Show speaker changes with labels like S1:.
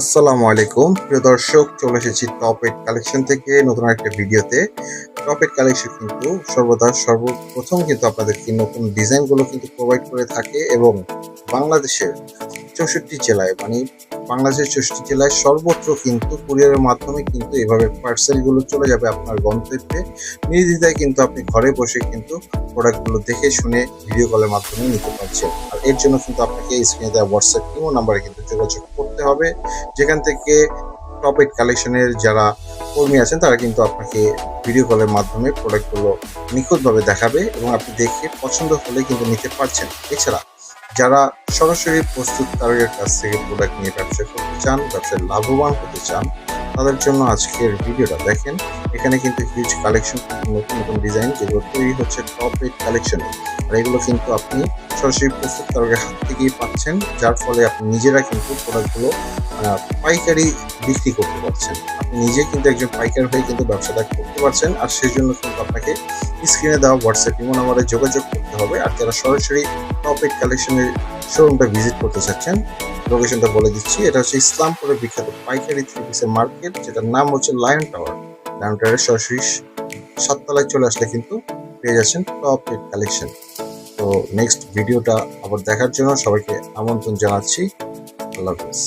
S1: আসসালামু আলাইকুম। প্রিয় দর্শক, চলে এসেছি টপ কালেকশন থেকে নতুন একটা ভিডিওতে। টপ এইট কালেকশন কিন্তু সর্বদা সর্বপ্রথম কিন্তু আপনাদেরকে নতুন ডিজাইনগুলো কিন্তু প্রোভাইড করে থাকে এবং বাংলাদেশের চৌষট্টি জেলায় মানে বাংলাদেশের চৌষট্টি জেলায় সর্বত্র কিন্তু কুরিয়ারের মাধ্যমে কিন্তু এভাবে পার্সেলগুলো চলে যাবে আপনার গন্তব্যে। নির্দ্বিধায় কিন্তু আপনি ঘরে বসে কিন্তু প্রোডাক্টগুলো দেখে শুনে ভিডিও কলের মাধ্যমে নিতে পারছেন। আর এর জন্য কিন্তু আপনাকে স্ক্রিনে দেওয়া হোয়াটসঅ্যাপ ইমো নাম্বারে কিন্তু যোগাযোগ করতে হবে। যেখান থেকে টপ কালেকশনের যারা কর্মী আছেন, তারা কিন্তু আপনাকে ভিডিও কলের মাধ্যমে প্রোডাক্টগুলো নিখুঁতভাবে দেখাবে এবং আপনি দেখে পছন্দ হলে কিন্তু নিতে পারছেন। এছাড়া যারা সরাসরি প্রস্তুতকারকের কাছ থেকে প্রোডাক্ট নিয়ে ব্যবসা করতে চান, ব্যবসায় লাভবান হতে চান তাদের জন্য আজকের ভিডিওটা। দেখেন, এখানে কিন্তু হিউজ কালেকশন নতুন নতুন ডিজাইন যেগুলো তৈরি হচ্ছে টপ এইট কালেকশনে আর এগুলো কিন্তু আপনি সরাসরি প্রস্তুতকারকের হাত থেকেই পাচ্ছেন, যার ফলে আপনি নিজেরা কিন্তু প্রোডাক্টগুলো পাইকারি বিক্রি করতে পারছেন। আপনি নিজে কিন্তু একজন পাইকার হয়ে কিন্তু ব্যবসাটা করতে পারছেন, আর সেই জন্য কিন্তু আপনাকে স্ক্রিনে দেওয়া হোয়াটসঅ্যাপ ইমো নাম্বারে যোগাযোগ করতে হবে। আর যারা সরাসরি টপ এইট কালেকশনের শোরুমটা ভিজিট করতে চাচ্ছেন লোকেশনটা বলে দিচ্ছি। এটা হচ্ছে ইসলামপুরের বিখ্যাত পাইকারি থ্রি পিসের মার্কেট যেটার নাম হচ্ছে লায়ন টাওয়ার লায়ন টাওয়ারের সরাসরি সাততলায় চলে আসলে কিন্তু পেয়ে যাচ্ছেন টপ কালেকশন তো নেক্সট ভিডিওটা আবার দেখার জন্য সবাইকে আমন্ত্রণ জানাচ্ছি। আল্লাহ হাফিজ।